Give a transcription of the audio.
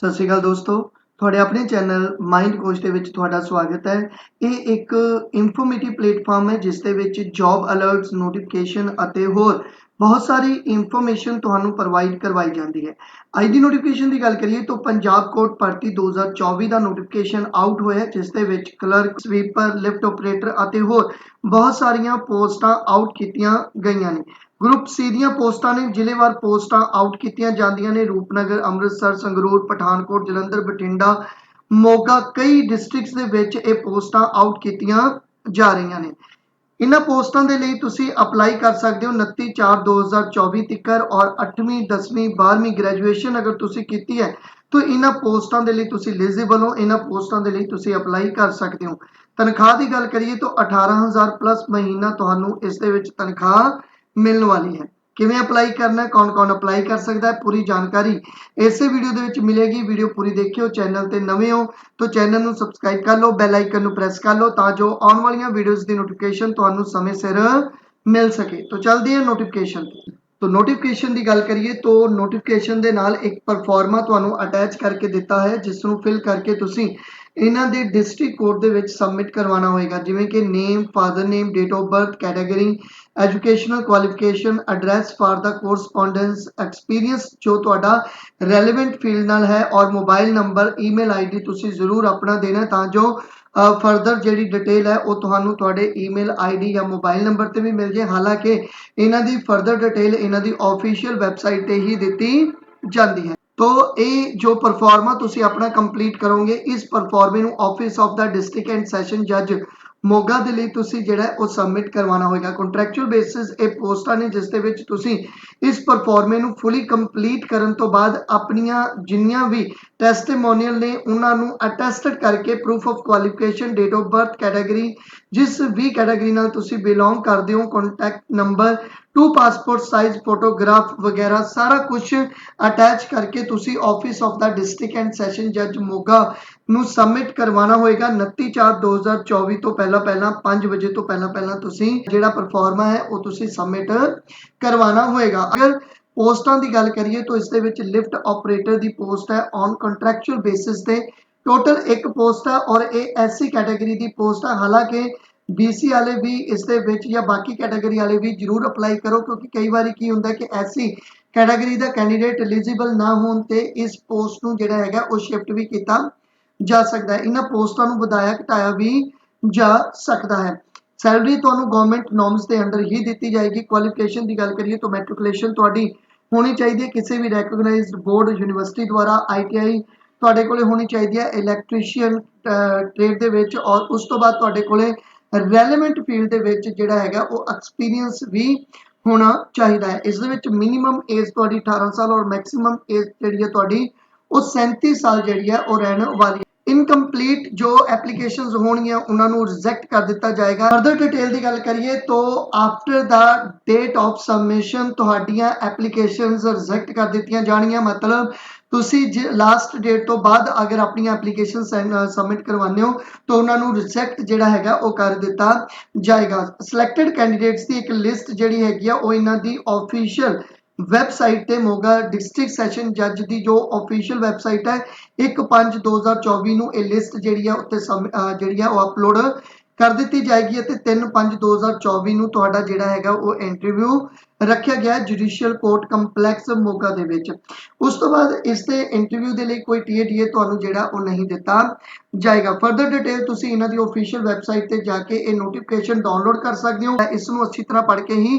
ਸਤਿ ਸ਼੍ਰੀ ਅਕਾਲ ਦੋਸਤੋ। ਤੁਹਾਡੇ ਆਪਣੇ ਚੈਨਲ ਮਾਈਂਡ ਕੋਚ ਦੇ ਵਿੱਚ ਤੁਹਾਡਾ ਸਵਾਗਤ ਹੈ। ਇਹ ਇੱਕ ਇਨਫੋਰਮੇਟਿਵ ਪਲੇਟਫਾਰਮ ਹੈ, ਜਿਸ ਦੇ ਵਿੱਚ ਜੌਬ ਅਲਰਟਸ ਨੋਟੀਫਿਕੇਸ਼ਨ ਅਤੇ ਹੋਰ ਬਹੁਤ ਸਾਰੀ ਇਨਫੋਰਮੇਸ਼ਨ ਤੁਹਾਨੂੰ ਪ੍ਰੋਵਾਈਡ ਕਰਵਾਈ ਜਾਂਦੀ ਹੈ। ਅੱਜ ਦੀ ਨੋਟੀਫਿਕੇਸ਼ਨ ਦੀ ਗੱਲ ਕਰੀਏ ਤਾਂ ਪੰਜਾਬ ਕੋਰਟ ਭਰਤੀ 2024 ਦਾ ਨੋਟੀਫਿਕੇਸ਼ਨ ਆਊਟ ਹੋਇਆ ਜਿਸ ਦੇ ਵਿੱਚ ਕਲਰਕ ਸਵੀਪਰ ਲਿਫਟ ਆਪਰੇਟਰ ਅਤੇ ਹੋਰ ਬਹੁਤ ਸਾਰੀਆਂ ਪੋਸਟਾਂ ਆਊਟ ਕੀਤੀਆਂ ਗਈਆਂ ਨੇ। ਗਰੁੱਪ ਸੀ ਦੀਆਂ ਪੋਸਟਾਂ ਨੇ, ਜ਼ਿਲ੍ਹੇਵਾਰ ਪੋਸਟਾਂ ਆਊਟ ਕੀਤੀਆਂ ਜਾਂਦੀਆਂ ਨੇ। ਰੂਪਨਗਰ, ਅੰਮ੍ਰਿਤਸਰ, ਸੰਗਰੂਰ, ਪਠਾਨਕੋਟ, ਜਲੰਧਰ, ਬਠਿੰਡਾ, ਮੋਗਾ, ਕਈ ਡਿਸਟ੍ਰਿਕਟਸ ਦੇ ਵਿੱਚ ਇਹ ਪੋਸਟਾਂ ਆਊਟ ਕੀਤੀਆਂ ਜਾ ਰਹੀਆਂ ਨੇ। ਇਹਨਾਂ ਪੋਸਟਾਂ ਦੇ ਲਈ ਤੁਸੀਂ ਅਪਲਾਈ ਕਰ ਸਕਦੇ ਹੋ 29/4/2024 ਤੱਕਰ ਔਰ 8ਵੀਂ 10ਵੀਂ 12ਵੀਂ ਗ੍ਰੈਜੂਏਸ਼ਨ ਅਗਰ ਤੁਸੀਂ ਕੀਤੀ ਹੈ, ਤਾਂ ਇਹਨਾਂ ਪੋਸਟਾਂ ਦੇ ਲਈ ਤੁਸੀਂ ਐਲੀਜੀਬਲ ਹੋ, ਇਹਨਾਂ ਪੋਸਟਾਂ ਦੇ ਲਈ ਤੁਸੀਂ ਅਪਲਾਈ ਕਰ ਸਕਦੇ ਹੋ। ਤਨਖਾਹ ਦੀ ਗੱਲ ਕਰੀਏ ਤਾਂ 18000 ਪਲੱਸ ਮਹੀਨਾ ਤੁਹਾਨੂੰ ਇਸ ਦੇ ਵਿੱਚ ਤਨਖਾਹ ਮਿਲਣ ਵਾਲੀ ਹੈ। ਕਿਵੇਂ ਅਪਲਾਈ ਕਰਨਾ ਹੈ ਕੌਣ-ਕੌਣ ਅਪਲਾਈ ਕਰ ਸਕਦਾ ਹੈ, ਪੂਰੀ ਜਾਣਕਾਰੀ ਇਸੇ ਵੀਡੀਓ ਦੇ ਵਿੱਚ ਮਿਲੇਗੀ। ਵੀਡੀਓ ਪੂਰੀ ਦੇਖਿਓ ਚੈਨਲ ਤੇ ਨਵੇਂ ਹੋ ਤਾਂ ਚੈਨਲ ਨੂੰ ਸਬਸਕ੍ਰਾਈਬ ਕਰ ਲਓ ਬੈਲ ਆਈਕਨ ਨੂੰ ਪ੍ਰੈਸ ਕਰ ਲਓ ਤਾਂ ਜੋ ਆਉਣ ਵਾਲੀਆਂ ਵੀਡੀਓਜ਼ ਦੀ ਨੋਟੀਫਿਕੇਸ਼ਨ ਤੁਹਾਨੂੰ ਸਮੇਂ ਸਿਰ ਮਿਲ ਸਕੇ। ਤਾਂ ਚਲਦੀ ਹੈ ਨੋਟੀਫਿਕੇਸ਼ਨ ਤੇ। ਤੋ ਨੋਟੀਫਿਕੇਸ਼ਨ ਦੀ ਗੱਲ ਕਰੀਏ ਤਾਂ ਨੋਟੀਫਿਕੇਸ਼ਨ ਦੇ ਨਾਲ ਇੱਕ ਪਰਫਾਰਮਾ ਤੁਹਾਨੂੰ ਅਟੈਚ ਕਰਕੇ ਦਿੱਤਾ ਹੈ, ਜਿਸ ਨੂੰ ਫਿਲ ਕਰਕੇ ਤੁਸੀਂ ਇਹਨਾਂ ਦੇ ਡਿਸਟ੍ਰਿਕਟ ਕੋਰਟ ਦੇ ਵਿੱਚ ਸਬਮਿਟ ਕਰਵਾਉਣਾ ਹੋਏਗਾ, ਜਿਵੇਂ ਕਿ name father name date of birth category educational qualification address for the correspondence experience ਜੋ ਤੁਹਾਡਾ ਰੈਲੇਵੈਂਟ ਫੀਲਡ ਨਾਲ ਹੈ, ਔਰ ਮੋਬਾਈਲ ਨੰਬਰ ਈਮੇਲ ਆਈਡੀ ਤੁਸੀਂ ਜ਼ਰੂਰ ਆਪਣਾ ਦੇਣਾ ਤਾਂ ਜੋ ਫਰਦਰ ਜਿਹੜੀ ਡਿਟੇਲ ਹੈ, ਉਹ ਤੁਹਾਨੂੰ ਤੁਹਾਡੇ ਈਮੇਲ ਆਈਡੀ ਜਾਂ ਮੋਬਾਈਲ ਨੰਬਰ ਤੇ ਵੀ ਮਿਲ ਜੇ ਹਾਲਾਂਕਿ, ਇਹਨਾਂ ਦੀ ਫਰਦਰ ਡਿਟੇਲ ਇਹਨਾਂ ਦੀ ਆਫੀਸ਼ੀਅਲ ਵੈਬਸਾਈਟ ਤੇ ਹੀ ਦਿੱਤੀ ਜਾਂਦੀ ਹੈ। ਤੋ ਇਹ ਜੋ ਪਰਫਾਰਮਾ ਤੁਸੀਂ ਆਪਣਾ ਕੰਪਲੀਟ ਕਰੋਗੇ। ਇਸ ਪਰਫਾਰਮੇ ਨੂੰ office of the district and session ਜੱਜ ਮੋਗਾ ਦੇ ਲਈ ਤੁਸੀਂ ਜਿਹੜਾ ਉਹ ਸਬਮਿਟ ਕਰਵਾਉਣਾ ਹੋਏਗਾ। ਕੰਟਰੈਕਚੁਅਲ ਬੇਸਿਸ ਇਹ ਪੋਸਟਾਂ ਨੇ, ਜਿਸ ਦੇ ਵਿੱਚ ਤੁਸੀਂ ਇਸ ਪਰਫਾਰਮੇ ਨੂੰ ਫੁੱਲੀ ਕੰਪਲੀਟ ਕਰਨ ਤੋਂ ਬਾਅਦ ਆਪਣੀਆਂ ਜਿੰਨੀਆਂ ਵੀ ਟੈਸਟੀਮੋਨੀਅਲ ਨੇ, ਉਹਨਾਂ ਨੂੰ ਅਟੈਸਟਡ ਕਰਕੇ proof of qualification date of birth category ਜਿਸ ਵੀ ਕੈਟਾਗਰੀ ਨਾਲ ਤੁਸੀਂ ਬਿਲੋਂਗ ਕਰਦੇ ਹੋ contact number two passport size photograph ਵਗੈਰਾ, ਸਾਰਾ ਕੁਝ ਅਟੈਚ ਕਰਕੇ ਤੁਸੀਂ office of the district and session ਜੱਜ ਮੋਗਾ ਨੂੰ ਸਬਮਿਟ ਕਰਵਾਉਣਾ ਹੋਏਗਾ 29/4/2024 ਤੋਂ ਪਹਿਲਾਂ ਪਹਿਲਾਂ 5 ਵਜੇ ਤੋਂ ਪਹਿਲਾਂ ਪਹਿਲਾਂ ਤੁਸੀਂ ਜਿਹੜਾ ਪਰਫਾਰਮਾ ਹੈ, ਉਹ ਤੁਸੀਂ ਸਬਮਿਟ ਕਰਵਾਉਣਾ ਹੋਏਗਾ। ਅਗਰ ਪੋਸਟਾਂ ਦੀ ਗੱਲ ਕਰੀਏ ਤਾਂ ਇਸ ਦੇ ਵਿੱਚ ਲਿਫਟ ਆਪਰੇਟਰ ਦੀ ਪੋਸਟ ਹੈ ਔਨ ਕੰਟਰੈਕਚੁਅਲ ਬੇਸਿਸ ਤੇ ਟੋਟਲ ਇੱਕ ਪੋਸਟ ਹੈ ਔਰ ਇਹ ਐਸਸੀ ਕੈਟਾਗਰੀ ਦੀ ਪੋਸਟ ਹੈ। ਹਾਲਾਂਕਿ BC ਵਾਲੇ ਵੀ ਇਸ ਦੇ ਵਿੱਚ ਜਾਂ ਬਾਕੀ ਕੈਟਾਗਰੀ ਵਾਲੇ ਵੀ ਜਰੂਰ ਅਪਲਾਈ ਕਰੋ, ਕਿਉਂਕਿ ਕਈ ਵਾਰੀ ਕੀ ਹੁੰਦਾ ਕਿ ਐਸੀ ਕੈਟਾਗਰੀ ਦਾ ਕੈਂਡੀਡੇਟ ਐਲੀਜੀਬਲ ਨਾ ਹੋਣ ਤੇ ਇਸ ਪੋਸਟ ਨੂੰ ਜਿਹੜਾ ਹੈਗਾ ਉਹ ਸ਼ਿਫਟ ਵੀ ਕੀਤਾ ਜਾ ਸਕਦਾ ਹੈ। ਇਹਨਾਂ ਪੋਸਟਾਂ ਨੂੰ ਵਧਾਇਆ, ਘਟਾਇਆ ਵੀ ਜਾ ਸਕਦਾ ਹੈ। ਸੈਲਰੀ ਤੁਹਾਨੂੰ ਗਵਰਨਮੈਂਟ ਨੋਰਮਸ ਦੇ ਅੰਦਰ ਹੀ ਦਿੱਤੀ ਜਾਏਗੀ। ਕੁਆਲੀਫਿਕੇਸ਼ਨ ਦੀ ਗੱਲ ਕਰੀਏ ਤਾਂ ਮੈਟ੍ਰਿਕੂਲੇਸ਼ਨ ਤੁਹਾਡੀ ਹੋਣੀ ਚਾਹੀਦੀ ਹੈ। ਕਿਸੇ ਵੀ ਰੈਕਗਨਾਈਜ਼ਡ ਬੋਰਡ ਯੂਨੀਵਰਸਿਟੀ ਦੁਆਰਾ ਆਈਟੀਆਈ ਤੁਹਾਡੇ ਕੋਲੇ ਹੋਣੀ ਚਾਹੀਦੀ ਹੈ। ਇਲੈਕਟ੍ਰੀਸ਼ੀਅਨ ਟ੍ਰੇਡ ਦੇ ਵਿੱਚ ਔਰ ਉਸ ਤੋਂ ਬਾਅਦ ਤੁਹਾਡੇ ਕੋਲੇ ਰੈਲੇਵੈਂਟ ਫੀਲਡ ਦੇ ਵਿੱਚ ਜਿਹੜਾ ਹੈਗਾ ਉਹ ਐਕਸਪੀਰੀਅੰਸ ਵੀ ਹੋਣਾ ਚਾਹੀਦਾ ਹੈ। ਇਸ ਦੇ ਵਿੱਚ ਮਿਨੀਮਮ ਏਜ ਤੁਹਾਡੀ 18 ਸਾਲ ਔਰ ਮੈਕਸਿਮਮ ਏਜ ਜਿਹੜੀ ਹੈ ਤੁਹਾਡੀ ਉਹ 37 ਸਾਲ ਜਿਹੜੀ ਹੈ ਉਹ ਰਹਿਣ ਵਾਲੀ ਇਨਕੰਪਲੀਟ ਜੋ ਐਪਲੀਕੇਸ਼ਨਸ ਹੋਣਗੀਆਂ, ਉਹਨਾਂ ਨੂੰ ਰਿਜੈਕਟ ਕਰ ਦਿੱਤਾ ਜਾਏਗਾ। ਫਰਦਰ ਡਿਟੇਲ ਦੀ ਗੱਲ ਕਰੀਏ ਤਾਂ after the date of submission ਤੁਹਾਡੀਆਂ ਐਪਲੀਕੇਸ਼ਨਸ ਰਿਜੈਕਟ ਕਰ ਦਿੱਤੀਆਂ ਜਾਣਗੀਆਂ। ਮਤਲਬ ਤੁਸੀਂ ਲਾਸਟ ਡੇਟ ਤੋਂ ਬਾਅਦ ਅਗਰ ਆਪਣੀਆਂ ਐਪਲੀਕੇਸ਼ਨ ਸਬਮਿਟ ਕਰਵਾਉਂਦੇ ਹੋ, ਤਾਂ ਉਹਨਾਂ ਨੂੰ ਰਿਜੈਕਟ ਜਿਹੜਾ ਹੈਗਾ ਉਹ ਕਰ ਦਿੱਤਾ ਜਾਏਗਾ। ਸਿਲੈਕਟਡ ਕੈਂਡੀਡੇਟਸ ਦੀ ਇੱਕ ਲਿਸਟ ਜਿਹੜੀ ਹੈਗੀ ਆ, ਉਹ ਇਹਨਾਂ ਦੀ ਆਫੀਸ਼ੀਅਲ ਵੈਬਸਾਈਟ ਤੇ ਮੋਗਾ ਡਿਸਟ੍ਰਿਕਟ ਸੈਸ਼ਨ ਜੱਜ ਦੀ ਜੋ ਆਫੀਸ਼ੀਅਲ ਵੈਬਸਾਈਟ ਹੈ 1/5/2024 ਨੂੰ ਇਹ ਲਿਸਟ ਜਿਹੜੀ ਆ ਉੱਤੇ ਜਿਹੜੀ ਆ ਉਹ ਅਪਲੋਡ ਕਰ ਦਿੱਤੀ ਜਾਏਗੀ ਅਤੇ 3/5/2024 ਨੂੰ ਤੁਹਾਡਾ ਜਿਹੜਾ ਹੈਗਾ ਉਹ ਇੰਟਰਵਿਊ ਰੱਖਿਆ ਗਿਆ ਜੁਡੀਸ਼ੀਅਲ ਕੋਰਟ ਕੰਪਲੈਕਸ ਮੋਗਾ ਦੇ ਵਿੱਚ। ਉਸ ਤੋਂ ਬਾਅਦ ਇਸ ਤੇ ਇੰਟਰਵਿਊ ਦੇ ਲਈ ਕੋਈ ਟੀਏਡੀਏ ਤੁਹਾਨੂੰ ਜਿਹੜਾ ਉਹ ਨਹੀਂ ਦਿੱਤਾ ਜਾਏਗਾ। ਫਰਦਰ ਡਿਟੇਲ ਤੁਸੀਂ ਇਹਨਾਂ ਦੀ ਆਫੀਸ਼ੀਅਲ ਵੈਬਸਾਈਟ ਤੇ ਜਾ ਕੇ ਇਹ ਨੋਟੀਫਿਕੇਸ਼ਨ ਡਾਊਨਲੋਡ ਕਰ ਸਕਦੇ ਹੋ। ਇਸ ਨੂੰ ਅੱਛੀ ਤਰ੍ਹਾਂ ਪੜ੍ਹ ਕੇ ਹੀ